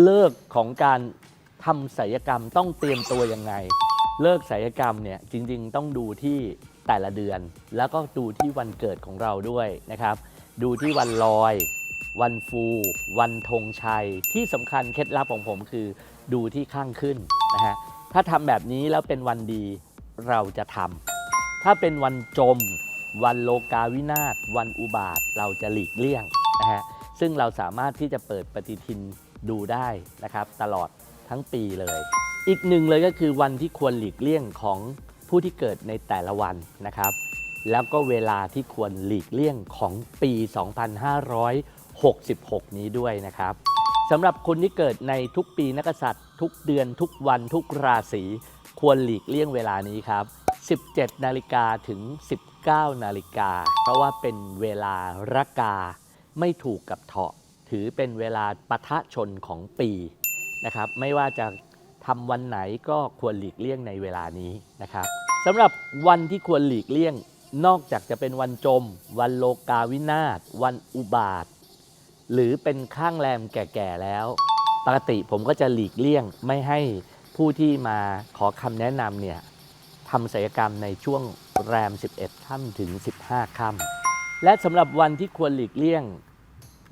เลิกของการทำศัลยกรรมต้องเตรียมตัวยังไง เลิกศัลยกรรมเนี่ยจริงๆ ต้องดูที่แต่ละเดือน แล้วก็ดูที่วันเกิดของเราด้วยนะครับ ดูที่วันลอย วันฟู วันธงชัย ที่สำคัญเคล็ดลับของผมคือดูที่ข้างขึ้นนะฮะถ้าทำแบบนี้แล้วเป็นวันดีเราจะทำถ้าเป็นวันจม วันโลกาวินาศวันอุบาทเราจะหลีกเลี่ยงนะฮะ ซึ่งเราสามารถที่จะเปิดปฏิทินดูได้นะครับ ตลอดทั้งปีเลย อีกหนึ่งเลยก็คือวันที่ควรหลีกเลี่ยงของผู้ที่เกิดในแต่ละวันนะครับ แล้วก็เวลาที่ควรหลีกเลี่ยงของปี 2566 นี้ด้วยนะครับสำหรับคนที่เกิดในทุกปีนักษัตริย์ ทุกเดือนทุกวันทุกราศีควรหลีกเลี่ยงเวลานี้ครับ 17 นาฬิกาถึง 19 นาฬิกา เพราะว่าเป็นเวลาระกา ไม่ถูกกับเถาะ ถือเป็นเวลาปะทะชนของปีนะครับ ไม่ว่าจะทำวันไหนก็ควรหลีกเลี่ยงในเวลานี้นะครับสำหรับวันที่ควรหลีกเลี่ยง นอกจากจะเป็นวันจม วันโลกาวินาศวันอุบาท หรือเป็นข้างแรมแก่ๆแล้ว ปกติผมก็จะหลีกเลี่ยงไม่ให้ผู้ที่มาขอคำแนะนำเนี่ยทำศัลยกรรมในช่วงแรม 11ค่ำถึง 15ค่ำ และสำหรับวันที่ควรหลีกเลี่ยง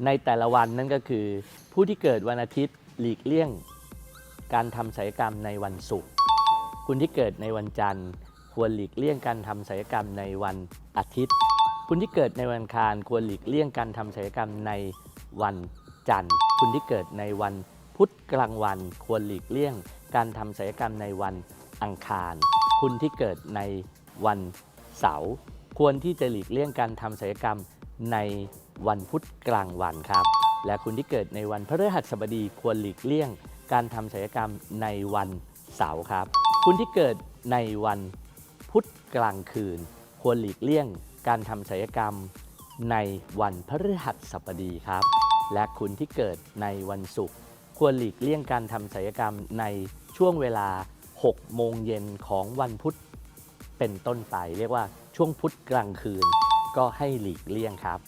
ในแต่ละวันนั่นก็คือ ผู้ที่เกิดวันอาทิตย์หลีกเลี่ยง การทำศัลยกรรมในวันศุกร์คุณที่เกิดในวันจันทร์ ควรหลีกเลี่ยงการทำศัลยกรรมในวันอาทิตย์ คุณที่เกิดในวันอังคารควรหลีกเลี่ยงการทำศัลยกรรมในวันจันทร์ คุณที่เกิดในวันพุธกลางวัน ควรหลีกเลี่ยง การทำศัลยกรรมในวันอังคาร คุณที่เกิดในวันเสาร์ ควรที่จะหลีกเลี่ยงการทำศัลยกรรมในวันพุธกลางวันครับ และคุณที่เกิดในวันพฤหัสบดีควรหลีกเลี่ยง การทำศัลยกรรมในวันเสาร์ครับ คุณที่เกิดในวันพุธกลางคืน ควรหลีกเลี่ยง การทำศัลยกรรมในวันพฤหัสบดีครับ และคุณที่เกิดในวันศุกร์ควรหลีกเลี่ยงการทำศัลยกรรมในช่วงเวลา 6 โมงเย็นของวันพุธ เป็นต้นไป เรียกว่าช่วงพุธกลางคืน ก็ให้หลีกเลี่ยงครับ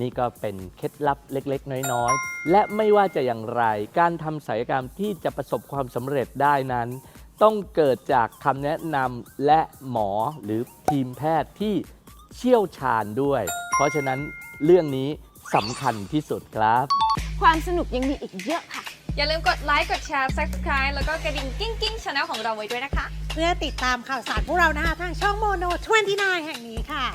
นี่ก็เป็นเคล็ดลับเล็กๆ น้อยๆ และไม่ว่าจะอย่างไร การทำศัลยกรรมที่จะประสบความสำเร็จได้นั้น ต้องเกิดจากคำแนะนำและหมอหรือทีมแพทย์ที่เชี่ยวชาญด้วย เพราะฉะนั้นเรื่องนี้สำคัญที่สุดครับ ความสนุกยังมีอีกเยอะค่ะ อย่าลืมกดไลค์ กดแชร์ subscribe แล้วก็กระดิ่งกิ้งกิ้งช anel ของเราไว้ด้วยนะคะ พื่อติดตามข่าวสารพวกเรานะคะทางช่องโมโน29แห่งนี้ค่ะ